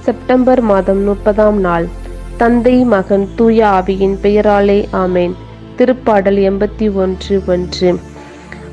September மாதம் முப்பதாம் நாள். தந்தை மகன் தூய ஆவியின் பெயராலே ஆமேன். திருப்பாடல் எண்பத்தி ஒன்று ஒன்று.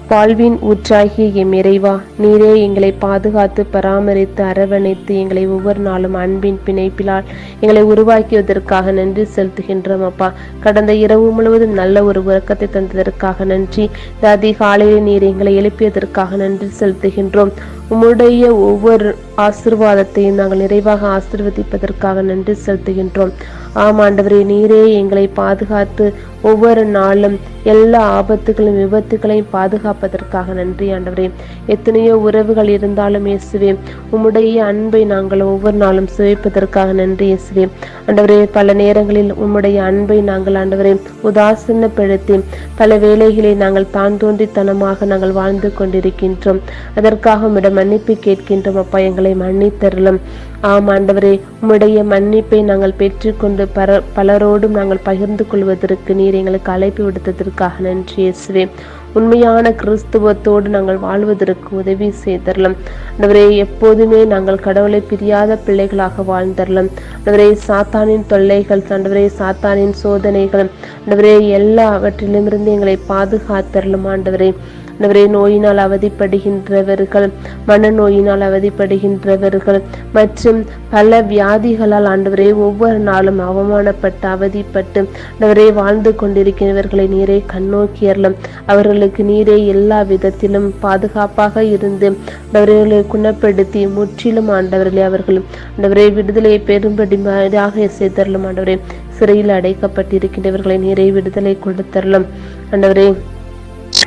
வாழ்வின் ஊற்றாகிய எம் இறைவா நீரே எங்களை பாதுகாத்து பராமரித்து அரவணைத்து எங்களை ஒவ்வொரு நாளும் அன்பின் பிணைப்பிலால் எங்களை உருவாக்கியதற்காக நன்றி செலுத்துகின்றோம் அப்பா. கடந்த இரவு முழுவதும் நல்ல ஒரு உறக்கத்தை தந்ததற்காக நன்றி. இந்த அதிகாலையில் நீர் எங்களை எழுப்பியதற்காக நன்றி செலுத்துகின்றோம். உம்முடைய ஒவ்வொரு ஆசிர்வாதத்தையும் நாங்கள் நிறைவாக ஆசிர்வதிப்பதற்காக நன்றி செலுத்துகின்றோம். ஆம் நீரே எங்களை பாதுகாத்து ஒவ்வொரு நாளும் எல்லா ஆபத்துகளையும் விபத்துகளையும் பாதுகாப்பதற்காக நன்றி ஆண்டவரே. எத்தனையோ உறவுகள் இருந்தாலும் இயேசுவே உம்முடைய அன்பை நாங்கள் ஒவ்வொரு நாளும் சுவைப்பதற்காக நன்றி இயேசுவே. ஆண்டவரே பல நேரங்களில் உம்முடைய அன்பை நாங்கள் ஆண்டவரே உதாசீனப்படுத்தி பல வேலைகளை நாங்கள் தான் தோன்றித்தனமாக நாங்கள் வாழ்ந்து கொண்டிருக்கின்றோம். அதற்காக உம்மிடம் மன்னிப்பு கேட்கின்றோம் அப்பா எங்களை மன்னித்தருளும். ஆம் ஆண்டவரே உம்முடைய மன்னிப்பை நாங்கள் பெற்றுக்கொண்டு பர பலரோடும் நாங்கள் பகிர்ந்து கொள்வதற்கு நீர் எங்களுக்கு அழைப்பு விடுத்ததற்காக நன்றி இயேசுவே. உண்மையான கிறிஸ்துவத்தோடு நாங்கள் வாழ்வதற்கு உதவி செய்தரலாம். ஆண்டவரே எப்போதுமே நாங்கள் கடவுளை பிரியாத பிள்ளைகளாக வாழ்ந்தரலாம். ஆண்டவரே சாத்தானின் தொல்லைகள் ஆண்டவரே சாத்தானின் சோதனைகள் ஆண்டவரே எல்லாவற்றிலுமிருந்து எங்களை பாதுகாத்தரலும் ஆண்டவரே. ஆண்டவரே நோயினால் அவதிப்படுகின்றவர்கள் மனநோயினால் அவதிப்படுகின்றவர்கள் மற்றும் பல வியாதிகளால் ஆண்டவரே ஒவ்வொரு நாளும் அவமானப்பட்டு அவதிப்பட்டு ஆண்டவரே வாழ்ந்து கொண்டிருக்கிறவர்களை நீரே கண்ணோக்கியறலும் அவர்களுக்கு நீரே எல்லா விதத்திலும் பாதுகாப்பாக இருந்து அவர்களை குணப்படுத்தி முற்றிலும் ஆண்டவர்களே அவர்கள் ஆண்டவரே விடுதலையை பெரும்படியாக செய்தரலும் ஆண்டவரே சிறையில் அடைக்கப்பட்டிருக்கின்றவர்களை நீரே விடுதலை கொடுத்தரலும் ஆண்டவரே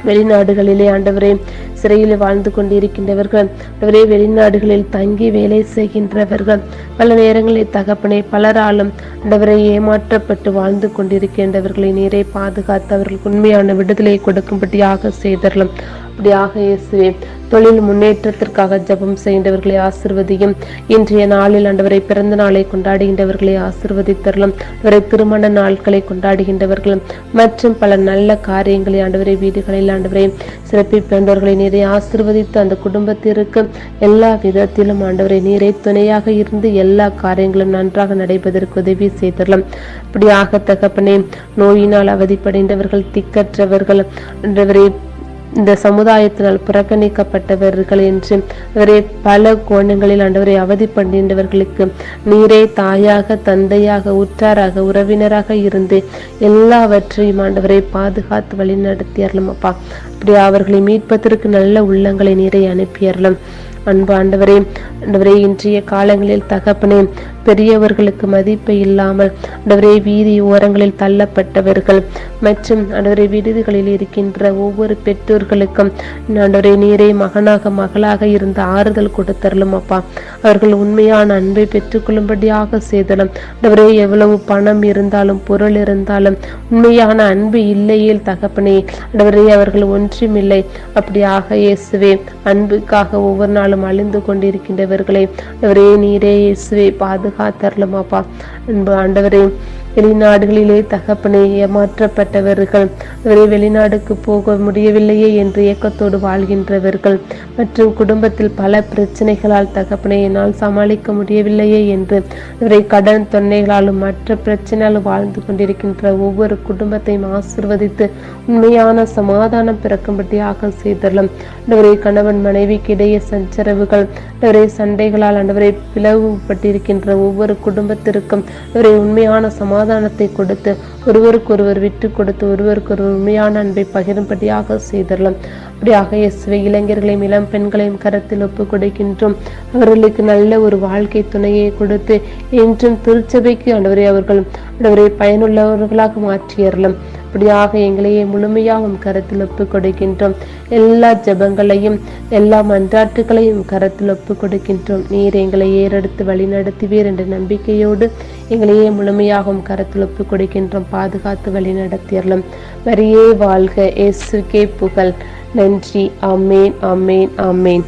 வெளிநாடுகளிலே ஆண்டவரே சிறையில் வாழ்ந்து கொண்டிருக்கின்றவர்கள் ஆண்டவரே வெளிநாடுகளில் தங்கி வேலை செய்கின்றவர்கள். பல நேரங்களில் தகப்பனை பலராலும் ஆண்டவரை ஏமாற்றப்பட்டு வாழ்ந்து கொண்டிருக்கின்றவர்களை நீரை பாதுகாத்து அவர்களுக்கு உண்மையான விடுதலை கொடுக்கும்படியாக செய்தரலாம். இப்படியாக இயேசுவே தொழில் முன்னேற்றத்திற்காக ஜபம் செய்கின்றவர்களை ஆசிர்வதியும். இன்றைய நாளில் ஆண்டவரை பிறந்த நாளை கொண்டாடுகின்றவர்களை ஆசிர்வதித்தரலும் அவரை திருமண நாட்களை கொண்டாடுகின்றவர்களும். மற்றும் பல நல்ல காரியங்களை ஆண்டவரை வீடுகளில் ஆண்டவரை சிறப்பிப்பவர்களை நீரை ஆசிர்வதித்து அந்த குடும்பத்திற்கு எல்லா விதத்திலும் ஆண்டவரை நீரை துணையாக இருந்து எல்லா காரியங்களும் நன்றாக நடைபெறுவதற்கு உதவி செய்தரலாம் இப்படியாக தகப்பனே நோயினால் அவதிப்படைந்தவர்கள் திக்கற்றவர்கள் ஆண்டவரை இந்த சமுதாயத்தினால் புறக்கணிக்கப்பட்டவர்கள் என்று அவரே பல கோணங்களில் ஆண்டவரை அவதி பண்ணின்றவர்களுக்கு நீரே தாயாக தந்தையாக உற்றாராக உறவினராக இருந்து எல்லாவற்றையும் ஆண்டவரை பாதுகாத்து வழி நடத்தியறலும் அப்பா. அப்படி அவர்களை மீட்பதற்கு நல்ல உள்ளங்களை நீரை அனுப்பியறலும் அன்பாண்டவரே ஆண்டவரே இன்றைய காலங்களில் தகப்பனே பெரியவர்களுக்கு மதிப்பு இல்லாமல் ஆண்டவரே வீதி ஓரங்களில் தள்ளப்பட்டவர்கள் மற்றும் ஆண்டவரே விடுதிகளில் இருக்கின்ற ஒவ்வொரு பெற்றோர்களுக்கும் ஆண்டவரே நீரே மகனாக மகளாக இருந்து ஆறுதல் கொடுத்தரலும் அப்பா. அவர்கள் உண்மையான அன்பை பெற்றுக்கொள்ளும்படியாக செய்தலும் ஆண்டவரே எவ்வளவு பணம் இருந்தாலும் பொருள் இருந்தாலும் உண்மையான அன்பு இல்லையே தகப்பனே ஆண்டவரே அவர்கள் ஒன்றுமில்லை. அப்படியாக இயேசுவே அன்புக்காக ஒவ்வொரு நாள் நாளும் அழிந்து கொண்டிருக்கின்றவர்களை. அவரே நீரே இயேசுவே பாதுகாத்தரலுமாப்பா அன்பு ஆண்டவரே வெளிநாடுகளிலே தகப்பனை ஏமாற்றப்பட்டவர்கள். அவரை வெளிநாடுக்கு போக முடியவில்லையே என்று ஏக்கத்தோடு வாழ்கின்றவர்கள். மற்றும் குடும்பத்தில் பல பிரச்சனைகளால் தகப்பனை என்னால் சமாளிக்க முடியவில்லையே என்று அவரை கடன் தொன்னைகளாலும் மற்ற பிரச்சனையாலும் வாழ்ந்து கொண்டிருக்கின்ற ஒவ்வொரு குடும்பத்தையும் ஆசிர்வதித்து உண்மையான சமாதானம் பிறக்கும்படியாக செய்தரலாம். அவரை கணவன் மனைவிக்கு இடையே சச்சரவுகள் அவரை சண்டைகளால் ஆண்டவரை பிளவுபட்டிருக்கின்ற ஒவ்வொரு குடும்பத்திற்கும் அவரை உண்மையான சமாதானத்தை கொடுத்து ஒருவருக்கொருவர் விட்டு கொடுத்து ஒருவருக்கொருவர் உண்மையான அன்பை பகிரும்படியாக செய்தரலாம். அப்படியாக இயேசுவை இளைஞர்களையும் இளம் பெண்களையும் கரத்தில் ஒப்பு கொடுக்கின்றோம். அவர்களுக்கு நல்ல ஒரு வாழ்க்கை துணையை கொடுத்து என்றும் திருச்சபைக்கு ஆண்டவரை அவர்கள் ஆண்டவரை பயனுள்ளவர்களாக மாற்றியறலாம் அப்படியாக எங்களையே முழுமையாக உம் கருத்தில் ஒப்பு கொடுக்கின்றோம் எல்லா ஜெபங்களையும் எல்லா மன்றாட்டுகளையும் கரத்தில் ஒப்பு கொடுக்கின்றோம் நீர் எங்களை ஏறெடுத்து வழிநடத்துவீர் என்ற நம்பிக்கையோடு எங்களையே முழுமையாக உம் கரத்தில் ஒப்பு கொடுக்கின்றோம் பாதுகாத்து வழி வரியே வாழ்க. இயேசுக்கே புகழ். நன்றி. அமேன் அமேன் அமேன்